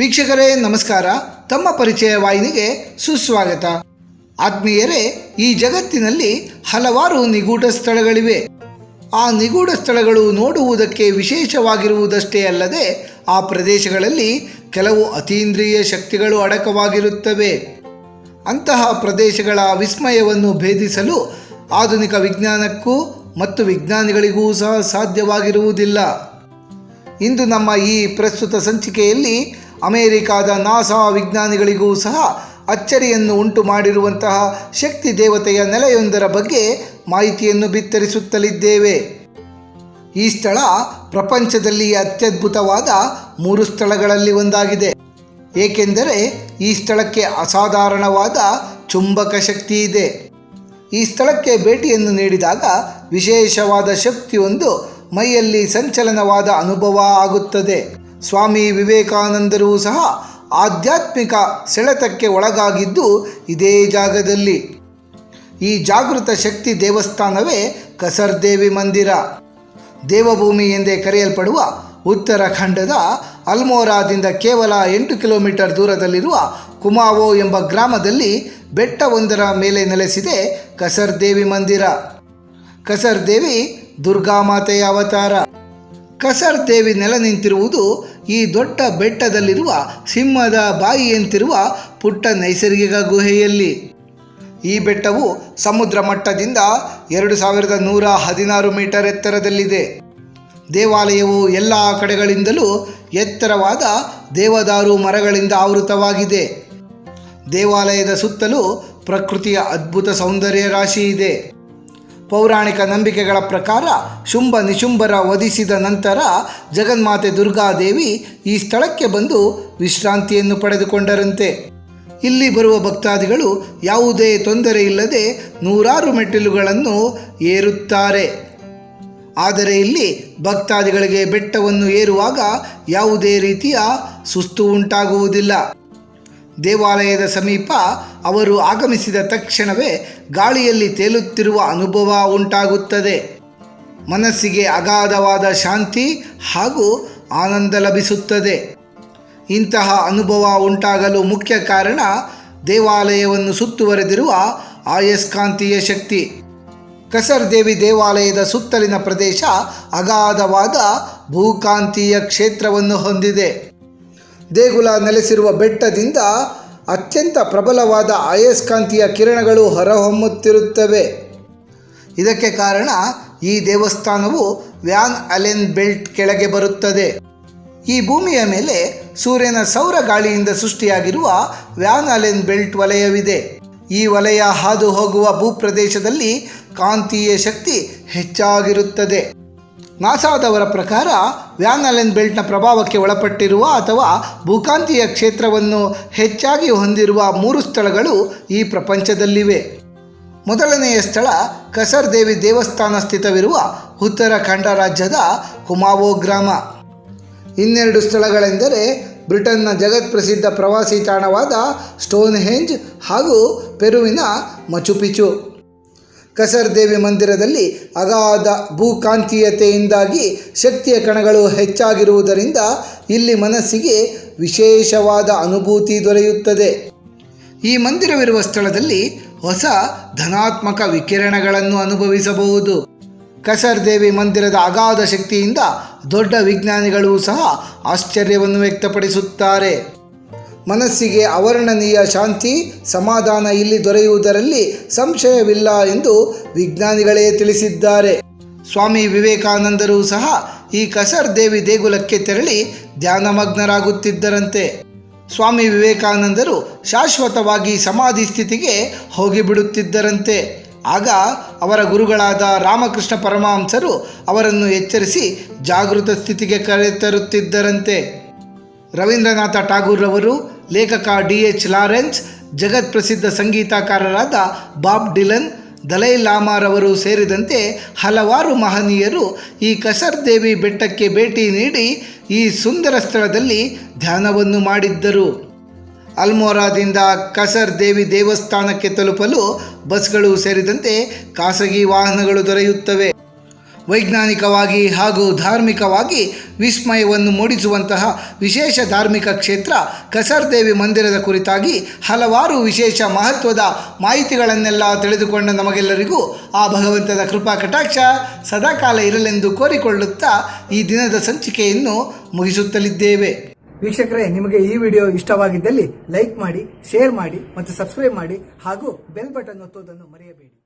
ವೀಕ್ಷಕರೇ, ನಮಸ್ಕಾರ. ತಮ್ಮ ಪರಿಚಯ ವಾಹಿನಿಗೆ ಸುಸ್ವಾಗತ. ಆತ್ಮೀಯರೇ, ಈ ಜಗತ್ತಿನಲ್ಲಿ ಹಲವಾರು ನಿಗೂಢ ಸ್ಥಳಗಳಿವೆ. ಆ ನಿಗೂಢ ಸ್ಥಳಗಳು ನೋಡುವುದಕ್ಕೆ ವಿಶೇಷವಾಗಿರುವುದಷ್ಟೇ ಅಲ್ಲದೆ, ಆ ಪ್ರದೇಶಗಳಲ್ಲಿ ಕೆಲವು ಅತೀಂದ್ರಿಯ ಶಕ್ತಿಗಳು ಅಡಕವಾಗಿರುತ್ತವೆ. ಅಂತಹ ಪ್ರದೇಶಗಳ ವಿಸ್ಮಯವನ್ನು ಭೇದಿಸಲು ಆಧುನಿಕ ವಿಜ್ಞಾನಕ್ಕೂ ಮತ್ತು ವಿಜ್ಞಾನಿಗಳಿಗೂ ಸಹ ಸಾಧ್ಯವಾಗಿರುವುದಿಲ್ಲ. ಇಂದು ನಮ್ಮ ಈ ಪ್ರಸ್ತುತ ಸಂಚಿಕೆಯಲ್ಲಿ ಅಮೆರಿಕಾದ ನಾಸಾ ವಿಜ್ಞಾನಿಗಳಿಗೂ ಸಹ ಅಚ್ಚರಿಯನ್ನು ಉಂಟು ಮಾಡಿರುವಂತಹ ಶಕ್ತಿ ದೇವತೆಯ ನೆಲೆಯೊಂದರ ಬಗ್ಗೆ ಮಾಹಿತಿಯನ್ನು ಬಿತ್ತರಿಸುತ್ತಲಿದ್ದೇವೆ. ಈ ಸ್ಥಳ ಪ್ರಪಂಚದಲ್ಲಿ ಅತ್ಯದ್ಭುತವಾದ ಮೂರು ಸ್ಥಳಗಳಲ್ಲಿ ಒಂದಾಗಿದೆ. ಏಕೆಂದರೆ ಈ ಸ್ಥಳಕ್ಕೆ ಅಸಾಧಾರಣವಾದ ಚುಂಬಕ ಶಕ್ತಿ ಇದೆ. ಈ ಸ್ಥಳಕ್ಕೆ ಭೇಟಿಯನ್ನು ನೀಡಿದಾಗ ವಿಶೇಷವಾದ ಶಕ್ತಿಯೊಂದು ಮೈಯಲ್ಲಿ ಸಂಚಲನವಾದ ಅನುಭವ ಆಗುತ್ತದೆ. ಸ್ವಾಮಿ ವಿವೇಕಾನಂದರು ಸಹ ಆಧ್ಯಾತ್ಮಿಕ ಸೆಳೆತಕ್ಕೆ ಒಳಗಾಗಿದ್ದು ಇದೇ ಜಾಗದಲ್ಲಿ. ಈ ಜಾಗೃತ ಶಕ್ತಿ ದೇವಸ್ಥಾನವೇ ಕಸರ್ದೇವಿ ಮಂದಿರ. ದೇವಭೂಮಿ ಎಂದೇ ಕರೆಯಲ್ಪಡುವ ಉತ್ತರಾಖಂಡದ ಅಲ್ಮೋರಾದಿಂದ ಕೇವಲ ಎಂಟು ಕಿಲೋಮೀಟರ್ ದೂರದಲ್ಲಿರುವ ಕುಮಾವೋ ಎಂಬ ಗ್ರಾಮದಲ್ಲಿ ಬೆಟ್ಟವೊಂದರ ಮೇಲೆ ನೆಲೆಸಿದೆ ಕಸರ್ದೇವಿ ಮಂದಿರ. ಕಸರ್ದೇವಿ ದುರ್ಗಾಮಾತೆಯ ಅವತಾರ. ಕಸರ್ ದೇವಿ ನೆಲೆ ನಿಂತಿರುವುದು ಈ ದೊಡ್ಡ ಬೆಟ್ಟದಲ್ಲಿರುವ ಸಿಂಹದ ಬಾಯಿಯಂತಿರುವ ಪುಟ್ಟ ನೈಸರ್ಗಿಕ ಗುಹೆಯಲ್ಲಿ. ಈ ಬೆಟ್ಟವು ಸಮುದ್ರ ಮಟ್ಟದಿಂದ ಎರಡು ಸಾವಿರದ ನೂರ ಹದಿನಾರು ಮೀಟರ್ ಎತ್ತರದಲ್ಲಿದೆ. ದೇವಾಲಯವು ಎಲ್ಲ ಕಡೆಗಳಿಂದಲೂ ಎತ್ತರವಾದ ದೇವದಾರು ಮರಗಳಿಂದ ಆವೃತವಾಗಿದೆ. ದೇವಾಲಯದ ಸುತ್ತಲೂ ಪ್ರಕೃತಿಯ ಅದ್ಭುತ ಸೌಂದರ್ಯ ರಾಶಿ ಇದೆ ಪೌರಾಣಿಕ ನಂಬಿಕೆಗಳ ಪ್ರಕಾರ ಶುಂಭ ನಿಶುಂಭರ ವಧಿಸಿದ ನಂತರ ಜಗನ್ಮಾತೆ ದುರ್ಗಾದೇವಿ ಈ ಸ್ಥಳಕ್ಕೆ ಬಂದು ವಿಶ್ರಾಂತಿಯನ್ನು ಪಡೆದುಕೊಂಡರಂತೆ. ಇಲ್ಲಿ ಬರುವ ಭಕ್ತಾದಿಗಳು ಯಾವುದೇ ತೊಂದರೆ ಇಲ್ಲದೆ ನೂರಾರು ಮೆಟ್ಟಿಲುಗಳನ್ನು ಏರುತ್ತಾರೆ. ಆದರೆ ಇಲ್ಲಿ ಭಕ್ತಾದಿಗಳಿಗೆ ಬೆಟ್ಟವನ್ನು ಏರುವಾಗ ಯಾವುದೇ ರೀತಿಯ ಸುಸ್ತು ಉಂಟಾಗುವುದಿಲ್ಲ. ದೇವಾಲಯದ ಸಮೀಪ ಅವರು ಆಗಮಿಸಿದ ತಕ್ಷಣವೇ ಗಾಳಿಯಲ್ಲಿ ತೇಲುತ್ತಿರುವ ಅನುಭವ ಉಂಟಾಗುತ್ತದೆ. ಮನಸ್ಸಿಗೆ ಅಗಾಧವಾದ ಶಾಂತಿ ಹಾಗೂ ಆನಂದ ಲಭಿಸುತ್ತದೆ. ಇಂತಹ ಅನುಭವ ಉಂಟಾಗಲು ಮುಖ್ಯ ಕಾರಣ ದೇವಾಲಯವನ್ನು ಸುತ್ತುವರೆದಿರುವ ಆಯಸ್ಕಾಂತೀಯ ಶಕ್ತಿ. ಕಸರ್ ದೇವಿ ದೇವಾಲಯದ ಸುತ್ತಲಿನ ಪ್ರದೇಶ ಅಗಾಧವಾದ ಭೂಕಾಂತೀಯ ಕ್ಷೇತ್ರವನ್ನು ಹೊಂದಿದೆ. ದೇಗುಲ ನೆಲೆಸಿರುವ ಬೆಟ್ಟದಿಂದ ಅತ್ಯಂತ ಪ್ರಬಲವಾದ ಆಯಸ್ಕಾಂತೀಯ ಕಿರಣಗಳು ಹೊರಹೊಮ್ಮುತ್ತಿರುತ್ತವೆ. ಇದಕ್ಕೆ ಕಾರಣ ಈ ದೇವಸ್ಥಾನವು ವ್ಯಾನ್ ಅಲೆನ್ ಬೆಲ್ಟ್ ಕೆಳಗೆ ಬರುತ್ತದೆ. ಈ ಭೂಮಿಯ ಮೇಲೆ ಸೂರ್ಯನ ಸೌರ ಗಾಳಿಯಿಂದ ಸೃಷ್ಟಿಯಾಗಿರುವ ವ್ಯಾನ್ ಅಲೆನ್ ಬೆಲ್ಟ್ ವಲಯವಿದೆ. ಈ ವಲಯ ಹಾದು ಹೋಗುವ ಭೂಪ್ರದೇಶದಲ್ಲಿ ಕಾಂತೀಯ ಶಕ್ತಿ ಹೆಚ್ಚಾಗಿರುತ್ತದೆ. ನಾಸಾದವರ ಪ್ರಕಾರ ವ್ಯಾನ್ ಅಲೆನ್ ಬೆಲ್ಟ್ನ ಪ್ರಭಾವಕ್ಕೆ ಒಳಪಟ್ಟಿರುವ ಅಥವಾ ಭೂಕಾಂತೀಯ ಕ್ಷೇತ್ರವನ್ನು ಹೆಚ್ಚಾಗಿ ಹೊಂದಿರುವ ಮೂರು ಸ್ಥಳಗಳು ಈ ಪ್ರಪಂಚದಲ್ಲಿವೆ. ಮೊದಲನೆಯ ಸ್ಥಳ ಕಸರ್ ದೇವಿ ದೇವಸ್ಥಾನ ಸ್ಥಿತವಿರುವ ಉತ್ತರಾಖಂಡ ರಾಜ್ಯದ ಕುಮಾವೋ ಗ್ರಾಮ. ಇನ್ನೆರಡು ಸ್ಥಳಗಳೆಂದರೆ ಬ್ರಿಟನ್ನ ಜಗತ್ಪ್ರಸಿದ್ಧ ಪ್ರವಾಸಿ ತಾಣವಾದ ಸ್ಟೋನ್ ಹೆಂಜ್ ಹಾಗೂ ಪೆರುವಿನ ಮಚುಪಿಚು. ಕಸರ್ ದೇವಿ ಮಂದಿರದಲ್ಲಿ ಅಗಾಧ ಭೂಕಾಂತೀಯತೆಯಿಂದಾಗಿ ಶಕ್ತಿಯ ಕಣಗಳು ಹೆಚ್ಚಾಗಿರುವುದರಿಂದ ಇಲ್ಲಿ ಮನಸ್ಸಿಗೆ ವಿಶೇಷವಾದ ಅನುಭೂತಿ ದೊರೆಯುತ್ತದೆ. ಈ ಮಂದಿರವಿರುವ ಸ್ಥಳದಲ್ಲಿ ಹೊಸ ಧನಾತ್ಮಕ ವಿಕಿರಣಗಳನ್ನು ಅನುಭವಿಸಬಹುದು. ಕಸರ್ ದೇವಿ ಮಂದಿರದ ಅಗಾಧ ಶಕ್ತಿಯಿಂದ ದೊಡ್ಡ ವಿಜ್ಞಾನಿಗಳು ಸಹ ಆಶ್ಚರ್ಯವನ್ನು ವ್ಯಕ್ತಪಡಿಸುತ್ತಾರೆ. ಮನಸ್ಸಿಗೆ ಅವರ್ಣನೀಯ ಶಾಂತಿ, ಸಮಾಧಾನ ಇಲ್ಲಿ ದೊರೆಯುವುದರಲ್ಲಿ ಸಂಶಯವಿಲ್ಲ ಎಂದು ವಿಜ್ಞಾನಿಗಳೇ ತಿಳಿಸಿದ್ದಾರೆ. ಸ್ವಾಮಿ ವಿವೇಕಾನಂದರು ಸಹ ಈ ಕಸರ್ ದೇವಿ ದೇಗುಲಕ್ಕೆ ತೆರಳಿ ಧ್ಯಾನಮಗ್ನರಾಗುತ್ತಿದ್ದರಂತೆ. ಸ್ವಾಮಿ ವಿವೇಕಾನಂದರು ಶಾಶ್ವತವಾಗಿ ಸಮಾಧಿ ಸ್ಥಿತಿಗೆ ಹೋಗಿಬಿಡುತ್ತಿದ್ದರಂತೆ. ಆಗ ಅವರ ಗುರುಗಳಾದ ರಾಮಕೃಷ್ಣ ಪರಮಹಂಸರು ಅವರನ್ನು ಎಚ್ಚರಿಸಿ ಜಾಗೃತ ಸ್ಥಿತಿಗೆ ಕರೆತರುತ್ತಿದ್ದರಂತೆ. ರವೀಂದ್ರನಾಥ ಠಾಗೂರ್ರವರು ಲೇಖಕ ಡಿ ಎಚ್ ಲಾರೆನ್ಸ್, ಜಗತ್ ಪ್ರಸಿದ್ಧ ಸಂಗೀತಕಾರರಾದ ಬಾಬ್ ಡಿಲನ್, ದಲೈ ಲಾಮಾರವರು ಸೇರಿದಂತೆ ಹಲವಾರು ಮಹನೀಯರು ಈ ಕಸರ್ ದೇವಿ ಬೆಟ್ಟಕ್ಕೆ ಭೇಟಿ ನೀಡಿ ಈ ಸುಂದರ ಸ್ಥಳದಲ್ಲಿ ಧ್ಯಾನವನ್ನು ಮಾಡಿದ್ದರು. ಅಲ್ಮೋರಾದಿಂದ ಕಸರ್ ದೇವಿ ದೇವಸ್ಥಾನಕ್ಕೆ ತಲುಪಲು ಬಸ್ಗಳು ಸೇರಿದಂತೆ ಖಾಸಗಿ ವಾಹನಗಳು ದೊರೆಯುತ್ತವೆ. ವೈಜ್ಞಾನಿಕವಾಗಿ ಹಾಗೂ ಧಾರ್ಮಿಕವಾಗಿ ವಿಸ್ಮಯವನ್ನು ಮೂಡಿಸುವಂತಹ ವಿಶೇಷ ಧಾರ್ಮಿಕ ಕ್ಷೇತ್ರ ಕಸರ್ದೇವಿ ಮಂದಿರದ ಕುರಿತಾಗಿ ಹಲವಾರು ವಿಶೇಷ ಮಹತ್ವದ ಮಾಹಿತಿಗಳನ್ನೆಲ್ಲ ತಿಳಿದುಕೊಂಡ ನಮಗೆಲ್ಲರಿಗೂ ಆ ಭಗವಂತನ ಕೃಪಾ ಕಟಾಕ್ಷ ಸದಾಕಾಲ ಇರಲೆಂದು ಕೋರಿಕೊಳ್ಳುತ್ತಾ ಈ ದಿನದ ಸಂಚಿಕೆಯನ್ನು ಮುಗಿಸುತ್ತಲಿದ್ದೇವೆ. ವೀಕ್ಷಕರೇ, ನಿಮಗೆ ಈ ವಿಡಿಯೋ ಇಷ್ಟವಾಗಿದ್ದಲ್ಲಿ ಲೈಕ್ ಮಾಡಿ, ಶೇರ್ ಮಾಡಿ ಮತ್ತು ಸಬ್ಸ್ಕ್ರೈಬ್ ಮಾಡಿ ಹಾಗೂ ಬೆಲ್ ಬಟನ್ ಒತ್ತುವುದನ್ನು ಮರೆಯಬೇಡಿ.